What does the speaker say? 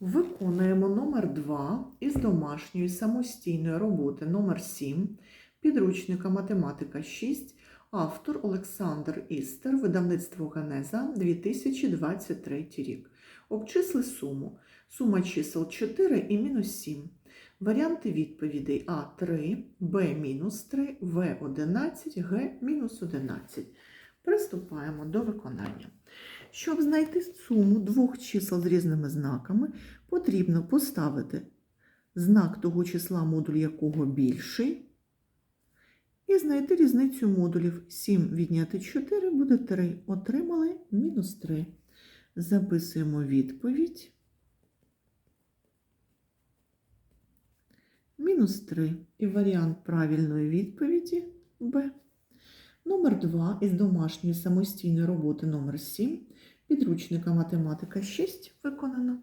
Виконуємо номер 2 із домашньої самостійної роботи номер 7 підручника математика 6, автор Олександр Істер, видавництво Генеза 2023 рік. Обчисли суму. Сума чисел 4 і мінус 7. Варіанти відповідей А3, Б мінус 3, В 11, Г мінус 11. Приступаємо до виконання. Щоб знайти суму двох чисел з різними знаками, потрібно поставити знак того числа, модуль якого більший, і знайти різницю модулів. 7 відняти 4 буде 3. Отримали мінус 3. Записуємо відповідь. Мінус 3. І варіант правильної відповіді Б. Номер 2 із домашньої самостійної роботи номер 7 підручника математика 6 виконано.